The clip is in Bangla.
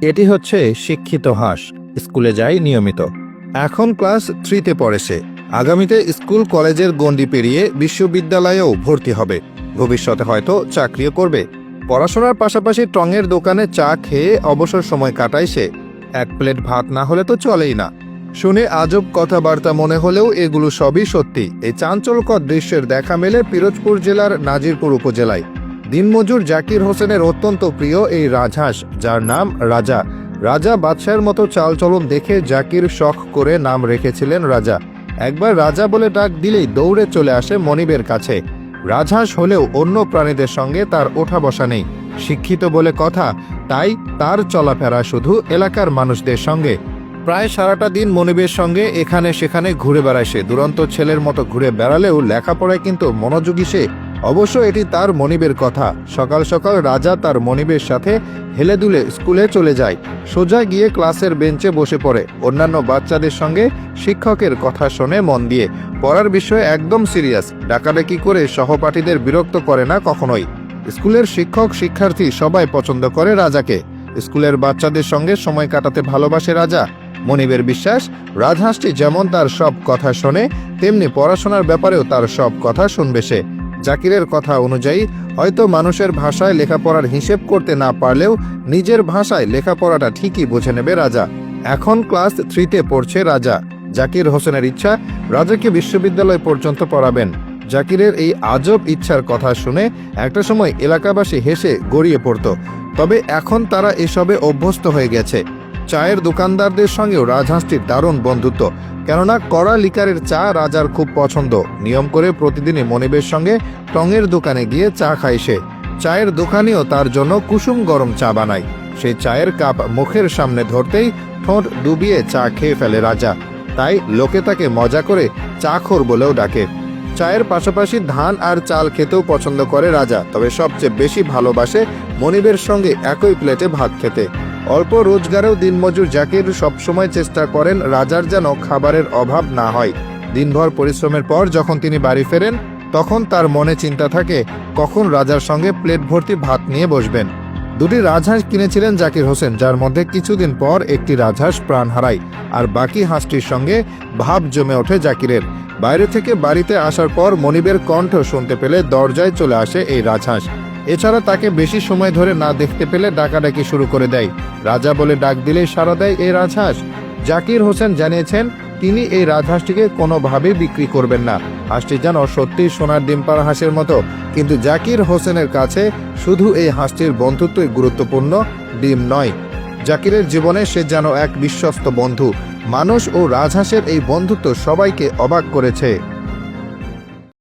এটি হচ্ছে শিক্ষিত হাঁস, স্কুলে যায় নিয়মিত। এখন ক্লাস থ্রিতে পড়ে সে। আগামীতে স্কুল কলেজের গণ্ডি পেরিয়ে বিশ্ববিদ্যালয়েও ভর্তি হবে। ভবিষ্যতে হয়তো চাকরিও করবে। পড়াশোনার পাশাপাশি টঙের দোকানে চা খেয়ে অবসর সময় কাটায় সে। এক প্লেট ভাত না হলে তো চলেই না। শুনে আজব কথাবার্তা মনে হলেও এগুলো সবই সত্যি। এই চাঞ্চল্যকর দৃশ্যের দেখা মেলে পিরোজপুর জেলার নাজিরপুর উপজেলায়। দিনমজুর জাকির হোসেনের অত্যন্ত প্রিয় এই রাজহাঁস, যার নাম রাজা। রাজা বাদশাহের মতো চালচলন দেখে জাকির শখ করে নাম রেখেছিলেন রাজা। একবার রাজা বলে ডাক দিলেই দৌড়ে চলে আসে মনিবের কাছে। রাজহাঁস হলেও অন্য প্রাণীদের সঙ্গে তার ওঠা বসা নেই। শিক্ষিত বলে কথা, তাই তার চলাফেরা শুধু এলাকার মানুষদের সঙ্গে। প্রায় সারাটা দিন মনিবের সঙ্গে এখানে সেখানে ঘুরে বেড়ায় সে। দুরন্ত ছেলের মতো ঘুরে বেড়ালেও লেখাপড়ায় কিন্তু মনোযোগী সে। অবশ্য এটি তার মনিবের কথা। সকাল সকাল রাজা তার মনিবের সাথে হেলে দুলে স্কুলে চলে যায়। সোজা গিয়ে ক্লাসের বেঞ্চে বসে পড়ে। অন্যান্য বাচ্চাদের সঙ্গে শিক্ষকের কথা শোনে মন দিয়ে। পড়ার বিষয়ে একদম সিরিয়াস। ডাকাডাকি করে সহপাঠীদের বিরক্ত করে না কখনোই। স্কুলের শিক্ষক, শিক্ষার্থী সবাই পছন্দ করে রাজাকে। স্কুলের বাচ্চাদের সঙ্গে সময় কাটাতে ভালোবাসে রাজা। মনিবের বিশ্বাস, রাজহাঁসটি যেমন তার সব কথা শোনে, তেমনি পড়াশোনার ব্যাপারেও তার সব কথা শুনবে সে। জাকিরের কথা অনুযায়ী, হয়তো মানুষের ভাষায় লেখাপড়ার হিসেব করতে না পারলেও নিজের ভাষায় লেখাপড়াটা ঠিকই বুঝে নেবে রাজা। এখন ক্লাস থ্রিতে পড়ছে রাজা। জাকির হোসেনের ইচ্ছা রাজাকে বিশ্ববিদ্যালয় পর্যন্ত পড়াবেন। জাকিরের এই আজব ইচ্ছার কথা শুনে একটা সময় এলাকাবাসী হেসে গড়িয়ে পড়ত। তবে এখন তারা এসবে অভ্যস্ত হয়ে গেছে। চায়ের দোকানদারদের সঙ্গেও রাজহাঁসটির দারুণ বন্ধুত্ব। কেননা কড়া লিকারের চা রাজার খুব পছন্দ। নিয়ম করে প্রতিদিনই মনিবের সঙ্গে টঙের দোকানে গিয়ে চা খায় সে। চায়ের দোকানেও তার জন্য কুসুম গরম চা বানায়। সেই চায়ের কাপ মুখের সামনে ধরতেই ঠোঁট ডুবিয়ে চা খেয়ে ফেলে রাজা। তাই লোকে তাকে মজা করে চা খোর বলেও ডাকে। চায়ের পাশাপাশি ধান আর চাল খেতেও পছন্দ করে রাজা। তবে সবচেয়ে বেশি ভালোবাসে মনিবের সঙ্গে একই প্লেটে ভাত খেতে। অল্প রোজগারেও দিনমজুর জাকির সবসময় চেষ্টা করেন রাজার যেন খাবারের অভাব না হয়। দিনভর পরিশ্রমের পর যখন তিনি বাড়ি ফেরেন, তখন তার মনে চিন্তা থাকে, কখন রাজার সঙ্গে প্লেট ভর্তি ভাত নিয়ে বসবেন। দুটি রাজহাঁস কিনেছিলেন জাকির হোসেন, যার মধ্যে কিছুদিন পর একটি রাজহাঁস প্রাণ হারায়, আর বাকি হাঁসটির সঙ্গে ভাব জমে ওঠে জাকিরের। বাইরে থেকে বাড়িতে আসার পর মনিবের কণ্ঠ শুনতে পেলে দরজায় চলে আসে এই রাজহাঁস। এছাড়া তাকে বেশি সময় ধরে না দেখতে পেলে ডাকাডাকি শুরু করে দেয়। রাজা বলে ডাক দিলেই সাড়া দেয় এই রাজহাঁস। জাকির হোসেন জানিয়েছেন, তিনি এই রাজহাঁসটিকে কোনোভাবেই বিক্রি করবেন না। হাঁসটি যেন সত্যি সোনার ডিম পাড়া হাঁসের মতো। কিন্তু জাকির হোসেনের কাছে শুধু এই হাঁসটির বন্ধুত্বই গুরুত্বপূর্ণ, ডিম নয়। জাকিরের জীবনে সে যেন এক বিশ্বস্ত বন্ধু। মানুষ ও রাজহাঁসের এই বন্ধুত্ব সবাইকে অবাক করেছে।